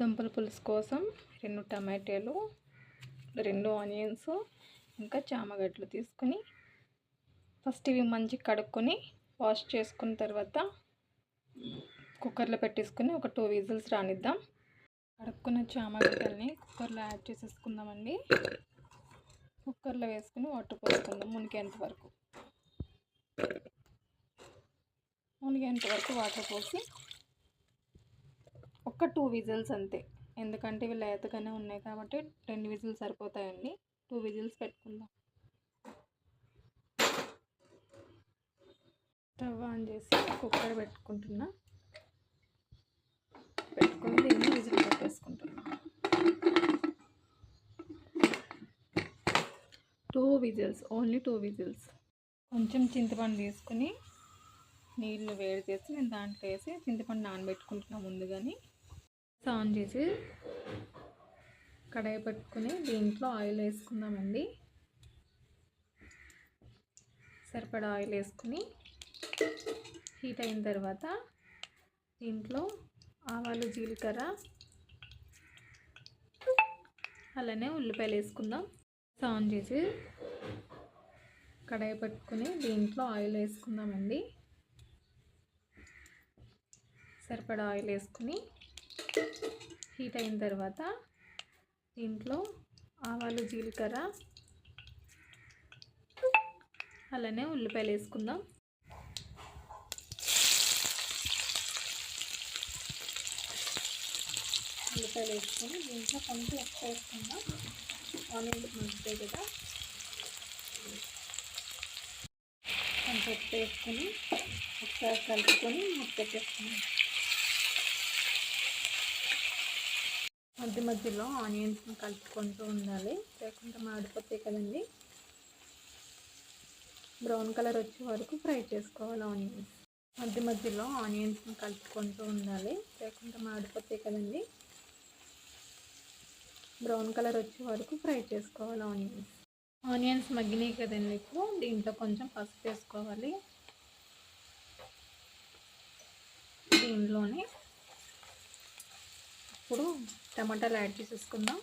దుంపల పులుసు కోసం రెండు టమాటాలు రెండు ఆనియన్స్ ఇంకా చామగడ్డలు తీసుకుని ఫస్ట్ ఇవి మంచిగా కడుక్కొని వాష్ చేసుకున్న తర్వాత కుక్కర్లో పెట్టేసుకుని ఒక టూ విజిల్స్ రానిద్దాం. కడుక్కున్న చామగడ్డల్ని కుక్కర్లో యాడ్ చేసేసుకుందామండి. కుక్కర్లో వేసుకుని వాటర్ పోసుకుందాం మునిగేంత వరకు. మునిగేంత వరకు వాటర్ పోసి ఒక్క టూ విజిల్స్ అంతే. ఎందుకంటే ఇవి లేతగానే ఉన్నాయి కాబట్టి రెండు విజిల్స్ సరిపోతాయండి. టూ విజిల్స్ పెట్టుకుందాం. స్టవ్ ఆన్ చేసి కుక్కర్ పెట్టుకుంటున్నా. పెట్టుకుని దీన్ని whistle పెట్టేసుకుంటున్నా. Two whistles only two whistles. కొంచెం చింతపండు తీసుకుని నీళ్ళు వేడి చేసి నేను దాంట్లో వేసి చింతపండు నానబెట్టుకుంటున్నా ముందుగానే. ఆన్ చేసి కడాయి పెట్టుకుని దీంట్లో ఆయిల్ వేసుకుందామండి. సరిపడా ఆయిల్ వేసుకుని హీట్ అయిన తర్వాత దీంట్లో ఆవాలు జీలకర్ర అలానే ఉల్లిపాయలు వేసుకుందాం. ఆన్ చేసి కడాయి పెట్టుకుని దీంట్లో ఆయిల్ వేసుకుందామండి. సరిపడా ఆయిల్ వేసుకుని హీట్ అయిన తర్వాత దీంట్లో ఆవాలు జీలకర్ర అలానే ఉల్లిపాయలు వేసుకుందాం. ఉల్లిపాయలు వేసుకొని దీంట్లో కొంచెం ఎక్కువ వేసుకుందాం. ఆనియన్ మంచిదే కదా. కొంచెం ఎక్కువ వేసుకొని ఒకసారి కలుపుకొని ముక్క పెట్టేసుకుందాం మధ్య మధ్యలో ఆనియన్స్ని కలుపుకుంటూ ఉండాలి. లేకుంటే మాడిపోతాయి కదండి. బ్రౌన్ కలర్ వచ్చే వరకు ఫ్రై చేసుకోవాలి ఆనియన్స్. మధ్య మధ్యలో ఆనియన్స్ని కలుపుకుంటూ ఉండాలి. లేకుంటే మాడిపోతాయి కదండి. బ్రౌన్ కలర్ వచ్చే వరకు ఫ్రై చేసుకోవాలి ఆనియన్స్. ఆనియన్స్ మగ్గినాయి కదండి ఇప్పుడు. దీంట్లో కొంచెం పసుపు వేసుకోవాలి. దీనిలోనే ఇప్పుడు టమాటాలు యాడ్ చేసేసుకుందాం.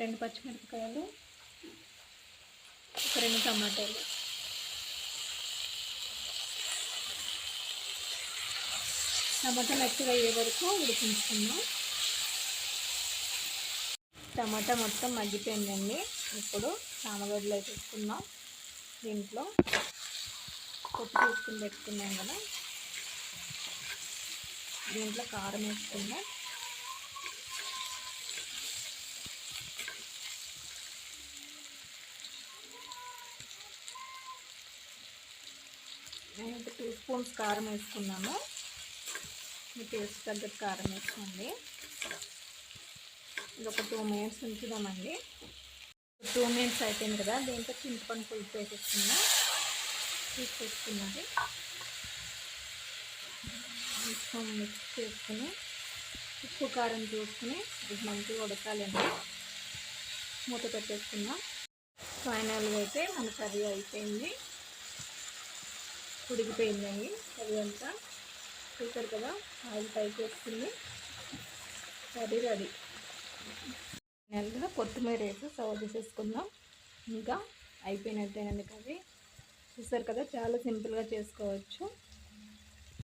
రెండు పచ్చిమిరపకాయలు ఒక రెండు టమాటాలు. టమాటా మెత్తగా అయ్యే వరకు ఉడికించుకుందాం. టమాటా మొత్తం మగ్గిపోయిందండి. ఇప్పుడు చామగడ్డలు వేసేసుకుందాం దీంట్లో. పప్పు తీసుకుని పెట్టుకున్నాం కదా. దీంట్లో కారం వేసుకుందాం. నేను టూ స్పూన్స్ కారం వేసుకున్నాము మీ టేస్ట్ తగ్గట్టు కారం వేసుకోండి. ఇది ఒక టూ మినిట్స్ ఉంచుదామండి. టూ మినిట్స్ అయిపోయింది కదా దీంట్లో చింతపండు పులుపు వేసేసుకుందాం. తీసుకొచ్చుకున్నది మొత్తం మిక్స్ చేసుకుని ఉప్పు కారం చూసుకుని ఇది మంచిగా ఉడకాలండి. మూత పెట్టేసుకుందాం. ఫైనల్గా అయితే మన కర్రీ అయిపోయింది. ఉడికిపోయిందండి కర్రీ అంతా చూసారు కదా ఆయిల్ పైకి వేసుకుంది కర్రీ రెడీ. నెలగా కొత్తిమీర వేసి సర్వ్ చేసేసుకుందాం. ఇంకా అయిపోయినట్టేనండి కర్రీ. చూసారు కదా చాలా సింపుల్గా చేసుకోవచ్చు.